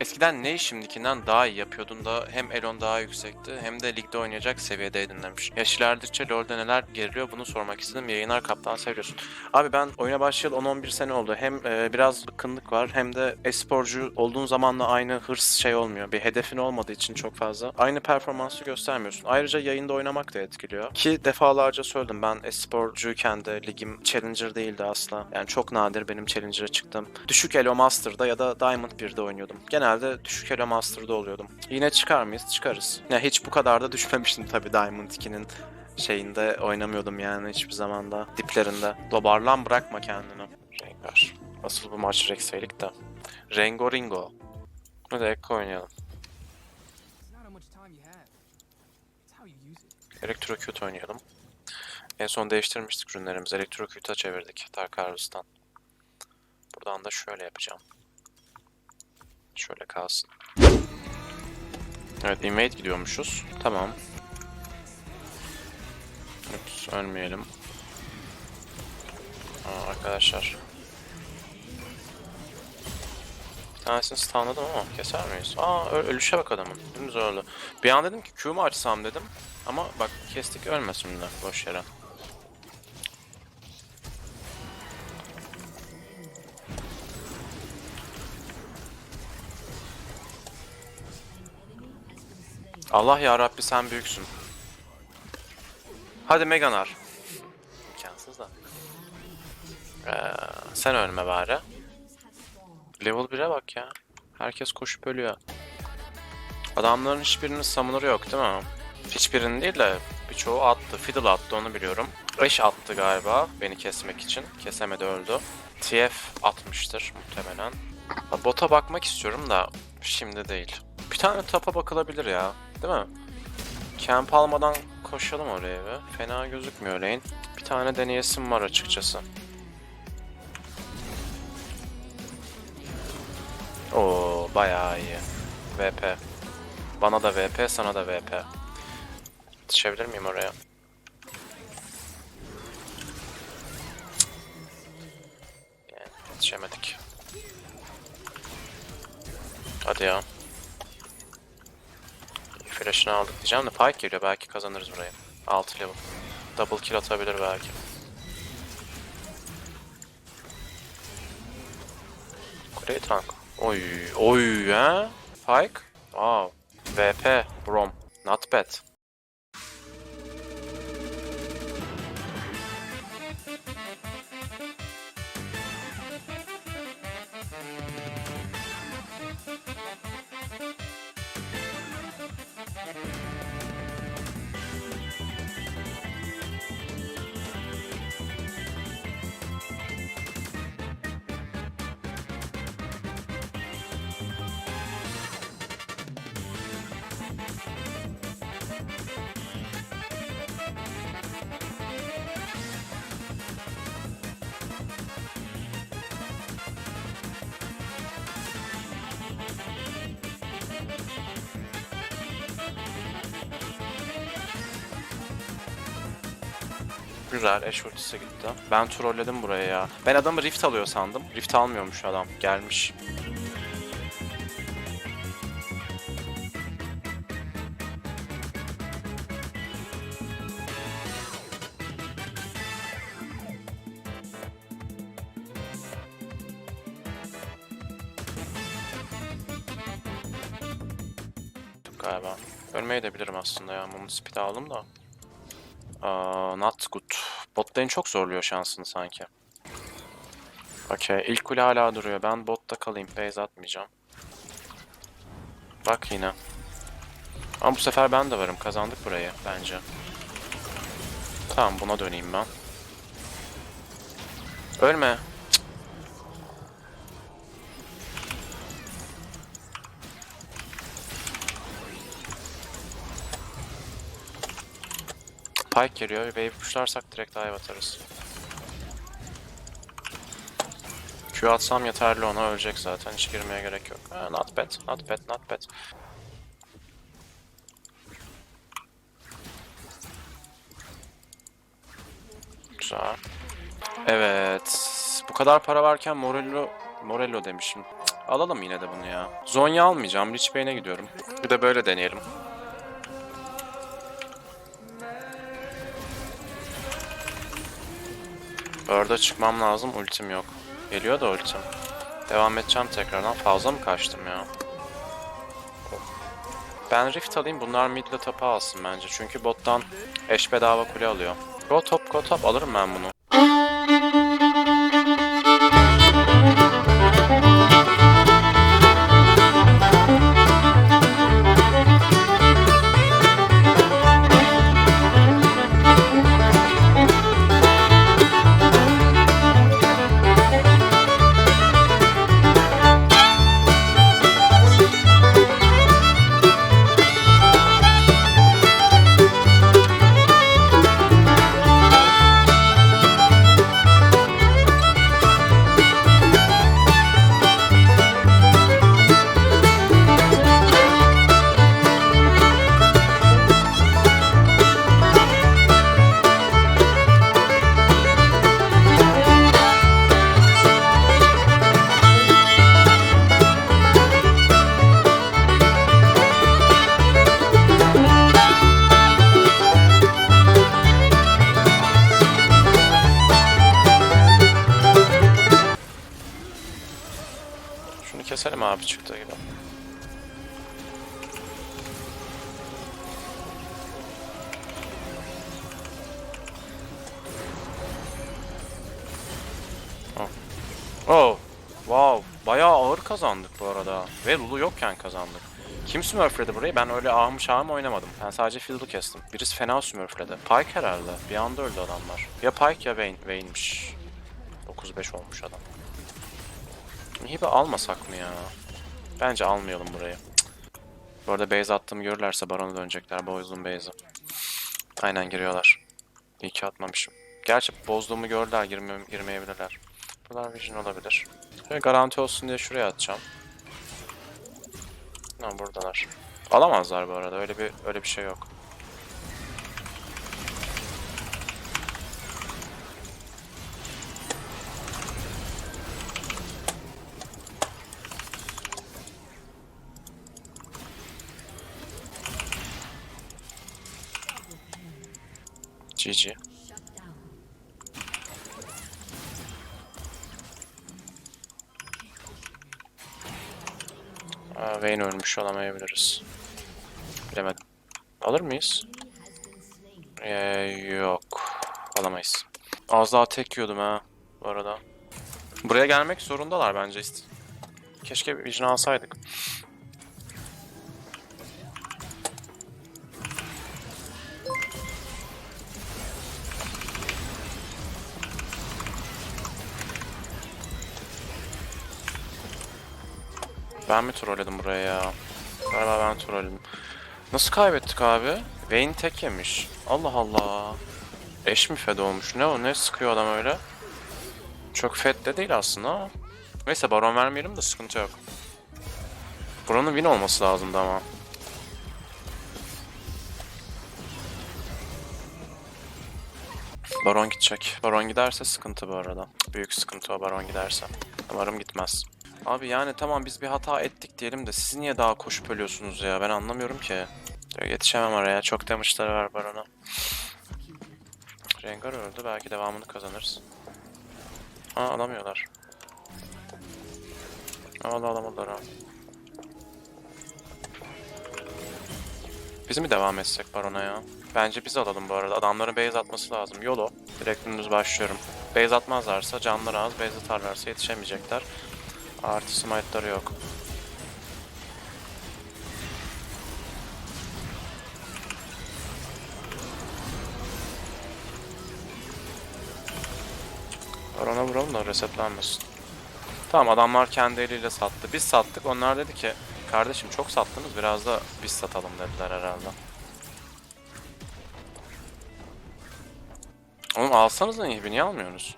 Eskiden ne şimdikinden daha iyi yapıyordun da hem Elon daha yüksekti hem de ligde oynayacak seviyedeydin demiş. Yaş ilerledikçe LoL'de neler geriliyor bunu sormak istedim. Yayınlar kaptan seviyorsun. Abi ben oyuna başlayalı 10-11 sene oldu. Hem e, biraz bıkkınlık var hem de esporcu olduğun zamanla aynı hırs şey olmuyor. Bir hedefin olmadığı için çok fazla. Aynı performansı göstermiyorsun. Ayrıca yayında oynamak da etkiliyor. Ki defalarca söyledim ben esporcuyken de ligim Challenger değildi asla. Yani çok nadir benim Challenger'a çıktım. Düşük Elo Master'da ya da Diamond 1'de oynuyordum. Genelde düşük Elo Master'da oluyordum. Yine çıkar mıyız? Çıkarız. Ya hiç bu kadar da düşmemiştim tabii Diamond 2'nin şeyinde oynamıyordum yani hiçbir zamanda diplerinde. Dobarlan bırakma kendini. Rengar. Asıl bu maç Rex'eylik de. Rengo Ringo. Hadi Ekko oynayalım. Elektroküt oynayalım. En son değiştirmiştik ürünlerimizi. Elektroküt'e çevirdik Tarkarus'tan. Buradan da şöyle yapacağım. Şöyle kalsın. Evet, invade gidiyormuşuz. Tamam. Ups, ölmeyelim. Aa, arkadaşlar. Bir tanesini stunladım ama keser miyiz? Aa, ölüşe bak adamın. Dümdüz öldü. Bir an dedim ki Q mu açsam dedim. Ama bak kestik ölmesin de boş yere. Allah ya Rabbi sen büyüksün. Hadi Meganar. İmkansız da. Ee, sen ölme bari. Level 1'e bak ya. Herkes koşup ölüyor. Adamların hiçbirinin summoner'ı yok değil mi? Hiçbirinin değil de birçoğu attı. Fiddle attı onu biliyorum. Ashe attı galiba beni kesmek için. Kesemedi öldü. TF atmıştır muhtemelen. Bota bakmak istiyorum da şimdi değil. Bir tane tapa bakılabilir ya. Değil mi? Camp almadan koşalım oraya bir. Fena gözükmüyor lane. Bir tane deneyesim var açıkçası. Oo bayağı iyi. VP. Bana da VP, sana da VP. Yetişebilir miyim oraya? Yani yetişemedik. Hadi ya. Flash'ını aldık diyeceğim de Pyke geliyor belki kazanırız burayı. 6 level. Double kill atabilir belki. Kuleyi tank. Oy, oy ha? Pyke? Wow. VP, Brom. Not bad. Güzel, Ash ultisi gitti. Ben trolledim buraya ya. Ben adamı Rift alıyor sandım. Rift almıyormuş adam. Gelmiş. Galiba. Ölmeyi de bilirim aslında ya. Mumu speed aldım da. Aa, not good. Bot lane çok zorluyor şansını sanki. Okey. ilk kule hala duruyor. Ben botta kalayım. Base atmayacağım. Bak yine. Ama bu sefer ben de varım. Kazandık burayı bence. Tamam buna döneyim ben. Ölme. Pike geliyor. Wave pushlarsak direkt dive atarız. Q atsam yeterli ona ölecek zaten. Hiç girmeye gerek yok. Ha, not bad, not bad, not bad. Güzel. Evet. Bu kadar para varken Morello Morello demişim. Cık, alalım yine de bunu ya. Zonya almayacağım. Rich Bey'ine gidiyorum. Bir de böyle deneyelim. Orada çıkmam lazım. Ultim yok. Geliyor da ultim. Devam edeceğim tekrardan. Fazla mı kaçtım ya? Ben Rift alayım. Bunlar midle tapa alsın bence. Çünkü bottan eş bedava kule alıyor. Go top go top alırım ben bunu. Oh. Wow. Bayağı ağır kazandık bu arada. Ve Lulu yokken kazandık. Kim smurfledi burayı? Ben öyle ahım şahım oynamadım. Ben sadece field'ı kestim. Birisi fena smurfledi. Pike herhalde. Bir anda öldü adamlar. Ya Pike ya Vayne. Vayne'miş. 9-5 olmuş adam. Hibe almasak mı ya? Bence almayalım burayı. Cık. Bu arada base attığımı görürlerse barona dönecekler. Bozdum base'i. Aynen giriyorlar. İyi ki atmamışım. Gerçi bozduğumu gördüler girme girmeyebilirler. Buralar vision olabilir. Şöyle garanti olsun diye şuraya atacağım. Ha buradalar. Alamazlar bu arada. Öyle bir öyle bir şey yok. GG. Aa, Vayne ölmüş olamayabiliriz. Bilemedim. Alır mıyız? Ee, yok. Alamayız. Az daha tek yiyordum ha bu arada. Buraya gelmek zorundalar bence. Keşke Vision alsaydık. Ben mi trolledim buraya ya? Galiba ben trolledim. Nasıl kaybettik abi? Vayne tek yemiş. Allah Allah. Eş mi fed olmuş? Ne o? Ne sıkıyor adam öyle? Çok fed de değil aslında. Neyse baron vermeyelim de sıkıntı yok. Buranın win olması lazımdı ama. Baron gidecek. Baron giderse sıkıntı bu arada. Büyük sıkıntı o baron giderse. Umarım gitmez. Abi yani tamam biz bir hata ettik diyelim de siz niye daha koşup ölüyorsunuz ya? Ben anlamıyorum ki. Yetişemem oraya. Çok damage'ları var barona. Rengar öldü. Belki devamını kazanırız. Ha alamıyorlar. Valla alamadılar ha. Biz mi devam etsek barona ya? Bence biz alalım bu arada. Adamların base atması lazım. Yolo. Direkt dümdüz başlıyorum. Base atmazlarsa canları az. Base atarlarsa yetişemeyecekler. Artı smite'ları yok. Barona vuralım da resetlenmesin. Tamam adamlar kendi eliyle sattı. Biz sattık. Onlar dedi ki kardeşim çok sattınız biraz da biz satalım dediler herhalde. Oğlum alsanız da niye almıyorsunuz?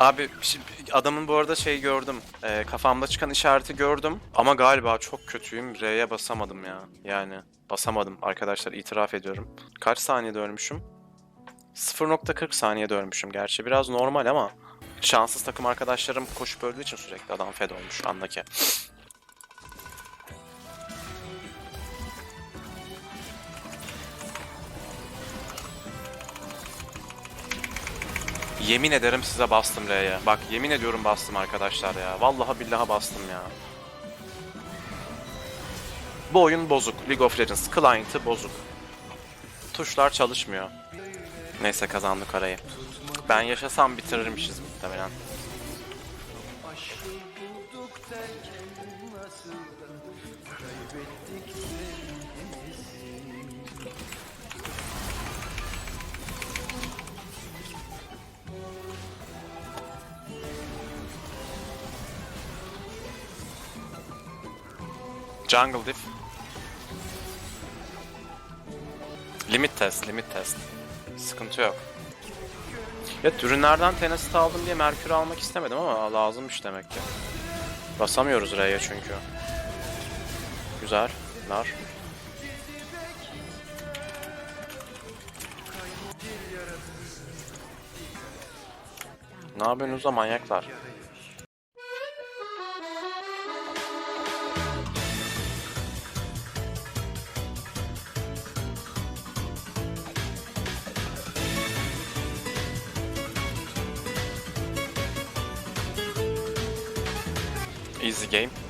Abi şi- adamın bu arada şey gördüm. Ee, kafamda çıkan işareti gördüm. Ama galiba çok kötüyüm. R'ye basamadım ya. Yani basamadım arkadaşlar itiraf ediyorum. Kaç saniyede ölmüşüm? 0.40 saniyede ölmüşüm gerçi. Biraz normal ama şanssız takım arkadaşlarım koşup öldüğü için sürekli adam fed olmuş andaki. Yemin ederim size bastım L'ye. Bak yemin ediyorum bastım arkadaşlar ya. Vallahi billahi bastım ya. Bu oyun bozuk. League of Legends client'ı bozuk. Tuşlar çalışmıyor. Neyse kazandık arayı. Ben yaşasam bitirirmişiz muhtemelen. Jungle diff. Limit test, limit test. Sıkıntı yok. Evet, ürünlerden Tenacit aldım diye Merkür almak istemedim ama lazımmış demek ki. Basamıyoruz R'ye çünkü. Güzel. Nar. Ne yapıyorsunuz da manyaklar? Easy game.